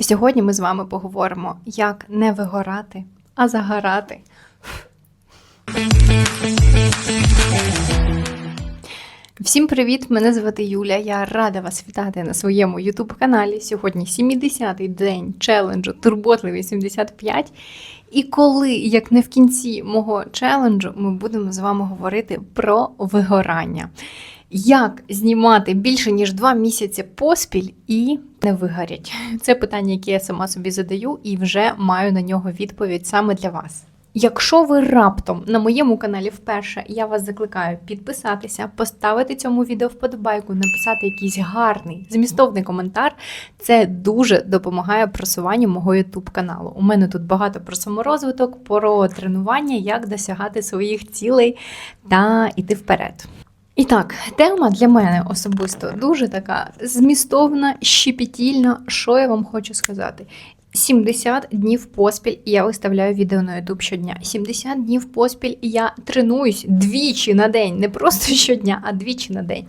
Сьогодні ми з вами поговоримо, як не вигорати, а загорати. Всім привіт! Мене звати Юля. Я рада вас вітати на своєму youtube каналі. Сьогодні 70-й день челенджу Турботливий 75. І коли, як не в кінці мого челенджу, ми будемо з вами говорити про вигорання. Як знімати більше ніж два місяці поспіль і не вигорять? Це питання, яке я сама собі задаю, і вже маю на нього відповідь саме для вас. Якщо ви раптом на моєму каналі вперше, я вас закликаю підписатися, поставити цьому відео вподобайку, написати якийсь гарний змістовний коментар. Це дуже допомагає просуванню мого YouTube каналу. У мене тут багато про саморозвиток, про тренування, як досягати своїх цілей та йти вперед. І так, тема для мене особисто дуже така змістовна, щепетільна. Що я вам хочу сказати? 70 днів поспіль я виставляю відео на YouTube щодня. 70 днів поспіль я тренуюсь двічі на день, не просто щодня, а двічі на день.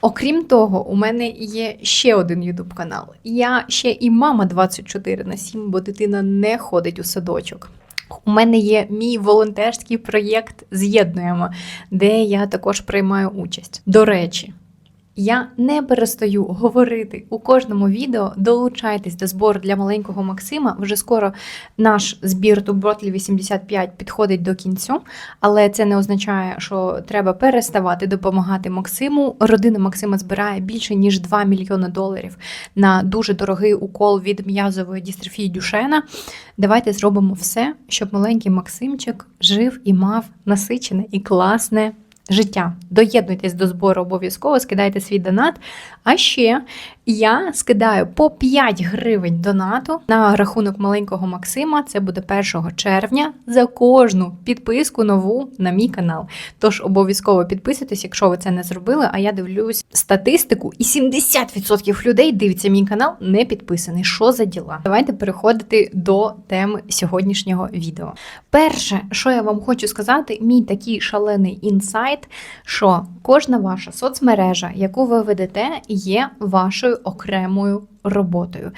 Окрім того, у мене є ще один YouTube канал. Я ще і мама 24 на 7, бо дитина не ходить у садочок. У мене є мій волонтерський проєкт З'єднуємо, де я також приймаю участь. До речі, я не перестаю говорити у кожному відео. Долучайтесь до збору для маленького Максима. Вже скоро наш збір Тубротлі 85 підходить до кінцю, але це не означає, що треба переставати допомагати Максиму. Родина Максима збирає більше ніж 2 мільйони доларів на дуже дорогий укол від м'язової дістрофії Дюшена. Давайте зробимо все, щоб маленький Максимчик жив і мав насичене і класне життя. Доєднуйтесь до збору обов'язково, скидайте свій донат. А ще я скидаю по 5 гривень донату на рахунок маленького Максима. Це буде 1 червня за кожну підписку нову на мій канал. Тож обов'язково підписуйтесь, якщо ви це не зробили. А я дивлюсь статистику, і 70% людей дивиться мій канал не підписаний. Що за діла? Давайте переходити до теми сьогоднішнього відео. Перше, що я вам хочу сказати, мій такий шалений інсайт, що кожна ваша соцмережа, яку ви ведете, є вашою окремою роботою.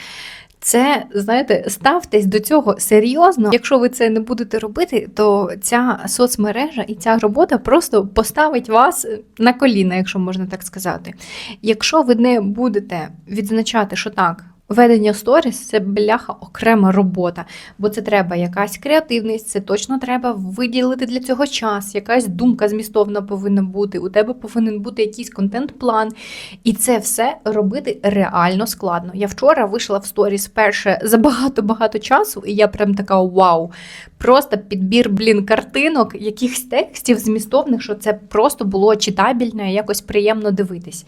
Це, знаєте, ставтесь до цього серйозно. Якщо ви це не будете робити, то ця соцмережа і ця робота просто поставить вас на коліна, якщо можна так сказати. Якщо ви не будете відзначати, що так. Ведення сторіс це бляха окрема робота, бо це треба якась креативність, це точно треба виділити для цього час, якась думка змістовна повинна бути. У тебе повинен бути якийсь контент-план, і це все робити реально складно. Я вчора вийшла в сторіс перше за багато-багато часу, і я прям така вау! Просто підбір, блін, картинок, якихось текстів змістовних, що це просто було читабельно, і якось приємно дивитись.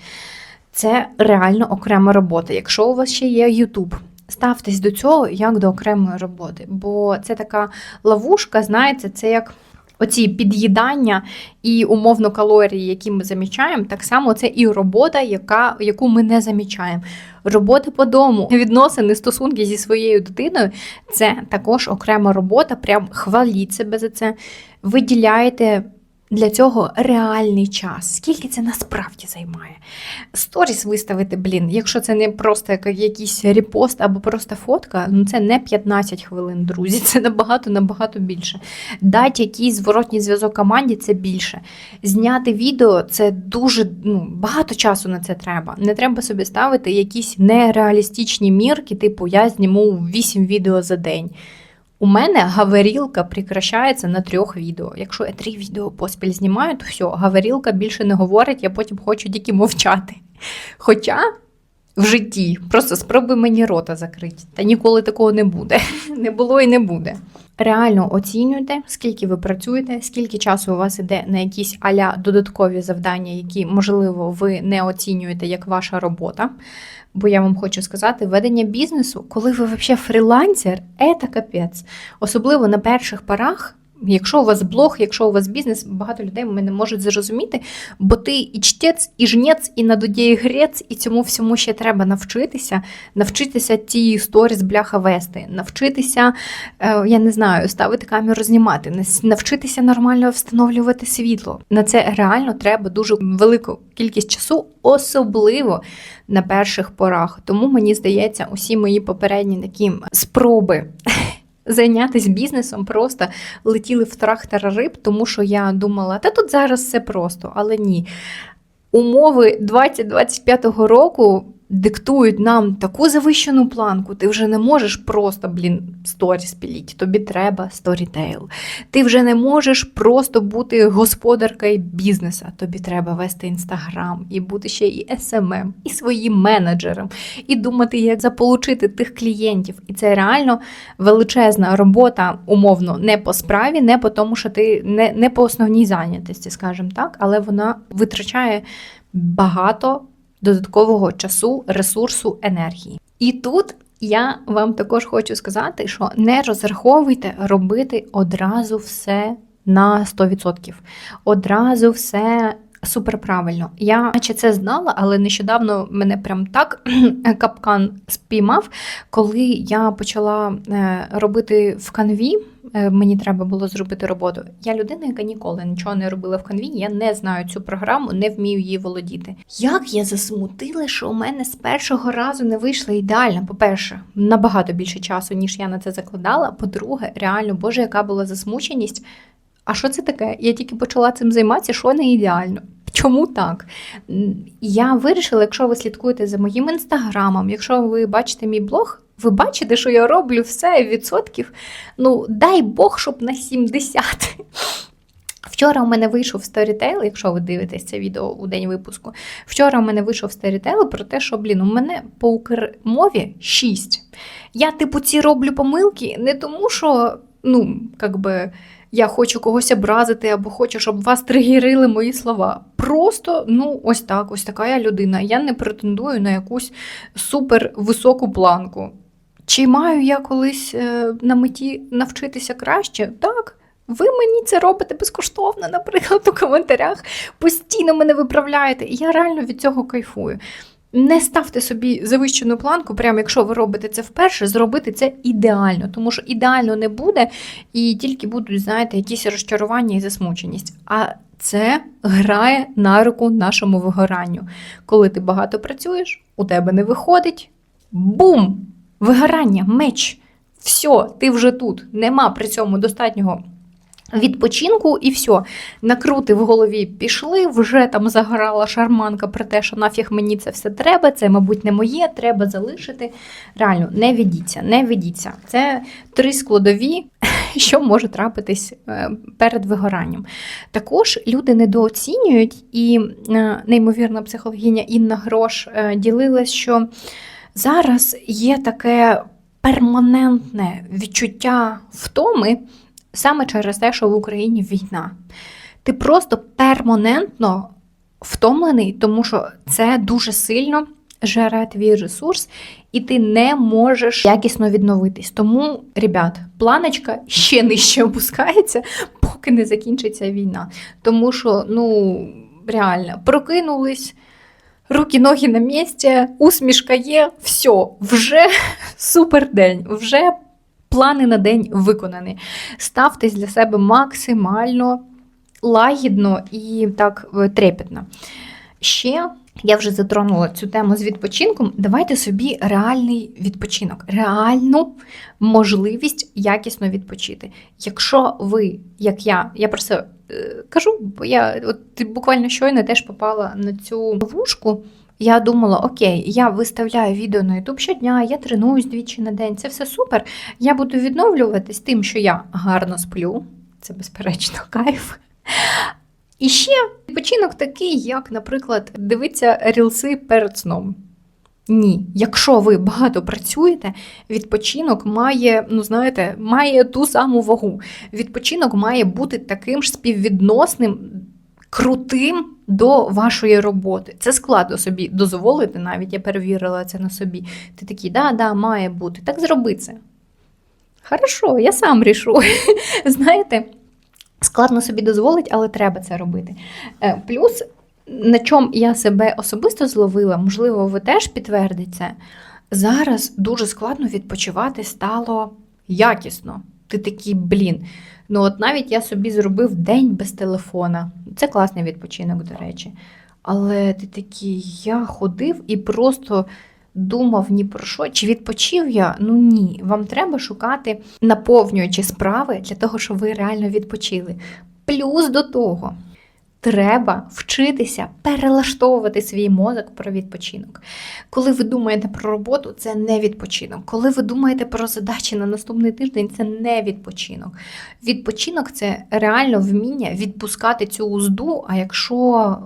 Це реально окрема робота. Якщо у вас ще є YouTube, ставтесь до цього як до окремої роботи, бо це така ловушка, знаєте, це як. Оці під'їдання і умовно калорії, які ми замічаємо, так само це і робота, яка, яку ми не замічаємо. Робота по дому, відносини, стосунки зі своєю дитиною це також окрема робота. Прям хваліть себе за це. Виділяйте для цього реальний час. Скільки це насправді займає? Сторіс виставити, блін, якщо це не просто якийсь репост або просто фотка, ну це не 15 хвилин, друзі, це набагато набагато більше. Дати якийсь зворотній зв'язок команді це більше. Зняти відео це дуже ну, багато часу на це треба. Не треба собі ставити якісь нереалістичні мірки, типу я зніму 8 відео за день. У мене гаварілка прикрашається на трьох відео. Якщо я три відео поспіль знімаю, то все, гаварілка більше не говорить, я потім хочу тільки мовчати. Хоча в житті просто спробуй мені рота закрити, та ніколи такого не буде. Не було і не буде. Реально оцінюйте, скільки ви працюєте, скільки часу у вас іде на якісь аля додаткові завдання, які, можливо, ви не оцінюєте як ваша робота. Бо я вам хочу сказати, ведення бізнесу, коли ви взагалі фрілансер, це капець. Особливо на перших порах Якщо у вас блог, якщо у вас бізнес, багато людей мене можуть зрозуміти, бо ти і чтець, і жнець, і на грець, і цьому всьому ще треба навчитися, навчитися ті сторіс бляха вести, навчитися, е, я не знаю, ставити камеру, знімати, навчитися нормально встановлювати світло. На це реально треба дуже велику кількість часу, особливо на перших порах. Тому мені здається, усі мої попередні такі спроби. Зайнятися бізнесом просто летіли в трактор риб, тому що я думала, та тут зараз все просто, але ні. Умови 2025 року диктують нам таку завищену планку. Ти вже не можеш просто, блін, сторіс піліть. Тобі треба сторітейл. Ти вже не можеш просто бути господаркою бізнеса. Тобі треба вести інстаграм і бути ще і СММ, і своїм менеджером, і думати, як заполучити тих клієнтів. І це реально величезна робота, умовно, не по справі, не по тому, що ти не, не по основній зайнятості, скажімо так, але вона витрачає багато додаткового часу, ресурсу, енергії. І тут я вам також хочу сказати, що не розраховуйте робити одразу все на 100%. Одразу все супер правильно. Я наче це знала, але нещодавно мене прям так капкан спіймав, коли я почала е, робити в канві. е, Мені треба було зробити роботу. Я людина, яка ніколи нічого не робила в канві. Я не знаю цю програму, не вмію її володіти. Як я засмутила, що у мене з першого разу не вийшло ідеально. По-перше, набагато більше часу, ніж я на це закладала. По-друге, реально, боже, яка була засмученість. А що це таке? Я тільки почала цим займатися, що не ідеально. Чому так? Я вирішила, якщо ви слідкуєте за моїм інстаграмом, якщо ви бачите мій блог, ви бачите, що я роблю все відсотків. Ну, дай Бог, щоб на 70. Вчора у мене вийшов сторітейл, якщо ви дивитесь це відео у день випуску. Вчора у мене вийшов сторітейл про те, що, блін, у мене по укрмові 6. Я, типу, ці роблю помилки не тому, що, ну, як би. Я хочу когось образити або хочу, щоб вас тригерили мої слова. Просто, ну, ось так, ось така я людина. Я не претендую на якусь супер високу планку. Чи маю я колись е, на меті навчитися краще? Так. Ви мені це робите безкоштовно, наприклад, у коментарях. Постійно мене виправляєте. І я реально від цього кайфую. Не ставте собі завищену планку, прямо якщо ви робите це вперше, зробити це ідеально, тому що ідеально не буде, і тільки будуть, знаєте, якісь розчарування і засмученість. А це грає на руку нашому вигоранню. Коли ти багато працюєш, у тебе не виходить. Бум! Вигорання, меч. Все, ти вже тут. Нема при цьому достатнього відпочинку і все. Накрути в голові пішли, вже там загорала шарманка про те, що нафіг мені це все треба, це, мабуть, не моє, треба залишити. Реально, не ведіться, не ведіться. Це три складові, що може трапитись е, перед вигоранням. Також люди недооцінюють, і е, неймовірна психологиня Інна Грош е, ділилась, що зараз є таке перманентне відчуття втоми саме через те, що в Україні війна. Ти просто перманентно втомлений, тому що це дуже сильно жере твій ресурс, і ти не можеш якісно відновитись. Тому, ребят, планочка ще нижче опускається, поки не закінчиться війна. Тому що, ну, реально, прокинулись. Руки, ноги на місці, усмішка є, все, вже супер день, вже плани на день виконані. Ставтесь для себе максимально лагідно і так е, трепетно. Ще я вже затронула цю тему з відпочинком. Давайте собі реальний відпочинок, реальну можливість якісно відпочити. Якщо ви, як я, я про це е, кажу, бо я от буквально щойно теж попала на цю ловушку. Я думала, окей, я виставляю відео на YouTube щодня, я тренуюсь двічі на день, це все супер. Я буду відновлюватись тим, що я гарно сплю, це безперечно кайф. І ще відпочинок такий, як, наприклад, дивитися рілси перед сном. Ні, якщо ви багато працюєте, відпочинок має, ну знаєте, має ту саму вагу. Відпочинок має бути таким ж співвідносним, крутим до вашої роботи. Це складно собі дозволити, навіть я перевірила це на собі. Ти такий, да, да, має бути. Так зроби це. Хорошо, я сам рішу. Знаєте, Складно собі дозволить, але треба це робити. Е, Плюс, на чому я себе особисто зловила, можливо, ви теж підтвердите, зараз дуже складно відпочивати стало якісно. Ти такий, блін. Ну, от навіть я собі зробив день без телефона. Це класний відпочинок, до речі. Але ти такий, я ходив і просто думав ні про що. Чи відпочив я? Ну ні. Вам треба шукати наповнюючі справи для того, щоб ви реально відпочили. Плюс до того. Треба вчитися перелаштовувати свій мозок про відпочинок. Коли ви думаєте про роботу, це не відпочинок. Коли ви думаєте про задачі на наступний тиждень, це не відпочинок. Відпочинок це реально вміння відпускати цю узду. А якщо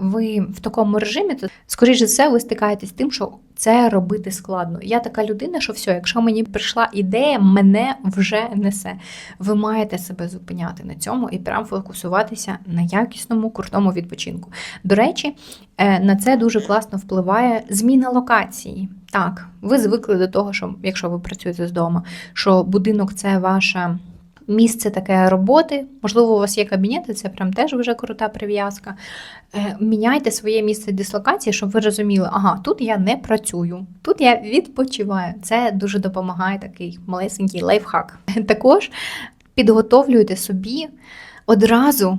ви в такому режимі, то скоріш за все ви стикаєтесь з тим, що це робити складно. Я така людина, що все, якщо мені прийшла ідея, мене вже несе. Ви маєте себе зупиняти на цьому і прям фокусуватися на якісному крутому відпочинку. До речі, е, на це дуже класно впливає зміна локації. Так, ви звикли до того, що якщо ви працюєте з дому, що будинок це ваша. Місце таке роботи, можливо, у вас є кабінети, це прям теж вже крута прив'язка. Е, Міняйте своє місце дислокації, щоб ви розуміли, ага, тут я не працюю, тут я відпочиваю. Це дуже допомагає такий малесенький лайфхак. Також підготовлюйте собі одразу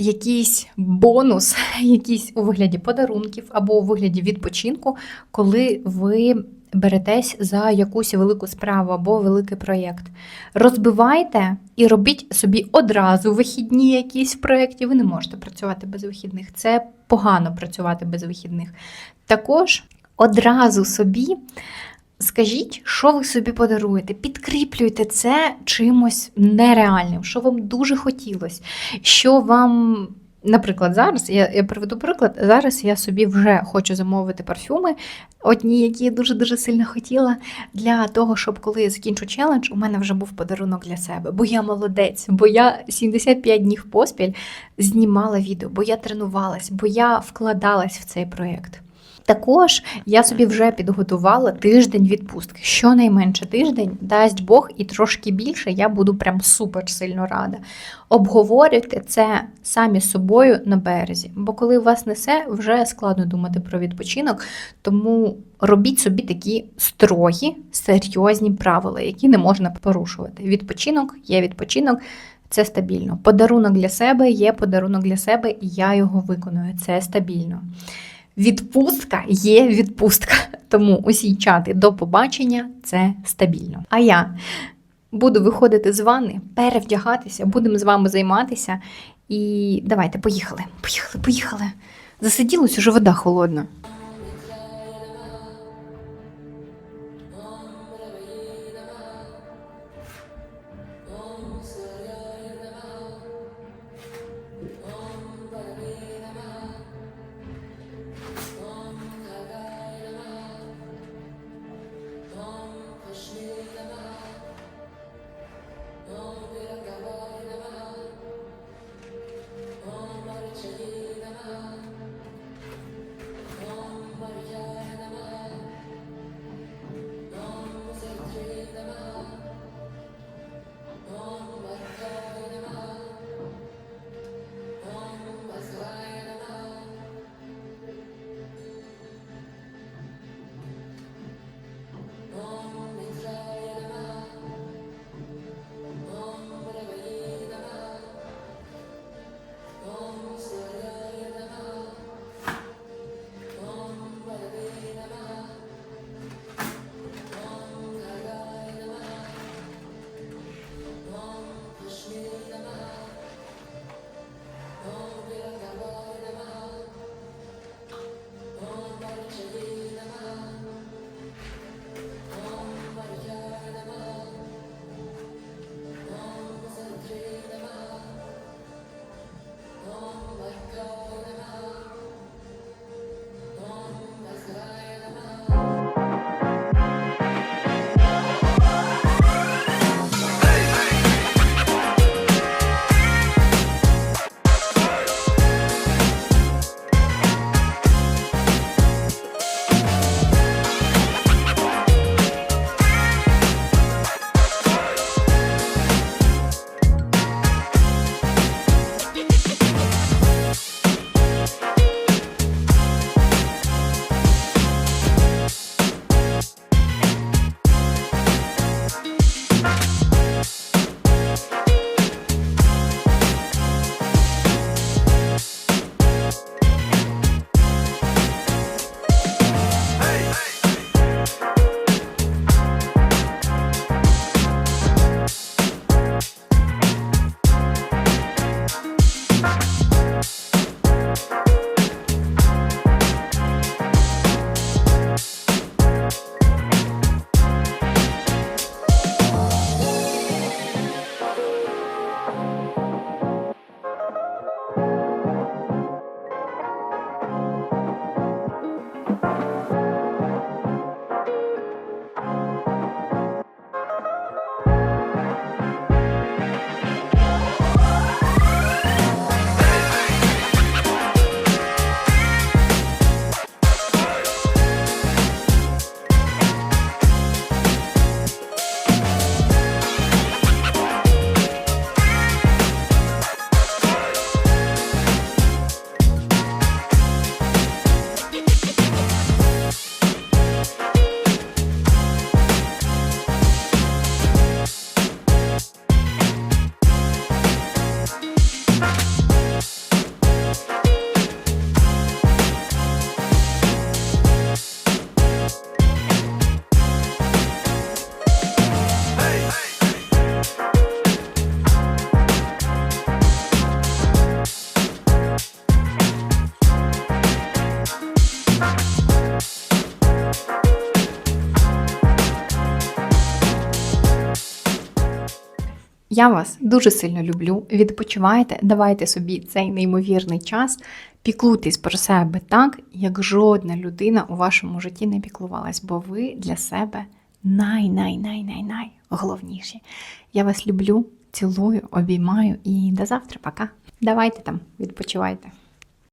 якийсь бонус, якийсь у вигляді подарунків або у вигляді відпочинку, коли ви беретесь за якусь велику справу або великий проєкт. Розбивайте і робіть собі одразу вихідні якісь в проєкті. Ви не можете працювати без вихідних. Це погано працювати без вихідних. Також одразу собі. Скажіть, що ви собі подаруєте, підкріплюйте це чимось нереальним, що вам дуже хотілося, що вам, наприклад, зараз я, я приведу приклад. Зараз я собі вже хочу замовити парфюми, одні, які я дуже дуже сильно хотіла, для того, щоб коли я закінчу челендж, у мене вже був подарунок для себе. Бо я молодець, бо я 75 днів поспіль знімала відео, бо я тренувалась, бо я вкладалась в цей проєкт. Також я собі вже підготувала тиждень відпустки. Щонайменше тиждень, дасть Бог, і трошки більше, я буду прям супер сильно рада. Обговорюйте це самі з собою на березі. Бо коли вас несе, вже складно думати про відпочинок. Тому робіть собі такі строгі, серйозні правила, які не можна порушувати. Відпочинок є відпочинок. Це стабільно. Подарунок для себе є подарунок для себе, і я його виконую. Це стабільно. Відпустка є відпустка. Тому усі чати до побачення це стабільно. А я буду виходити з ванни, перевдягатися, будемо з вами займатися. І давайте, поїхали. Поїхали, поїхали. Засиділось уже вода холодна. Я вас дуже сильно люблю. Відпочивайте, давайте собі цей неймовірний час. Піклуйтесь про себе так, як жодна людина у вашому житті не піклувалась, бо ви для себе най-най-най-най-най. Я вас люблю, цілую, обіймаю і до завтра. Пока. Давайте там, відпочивайте.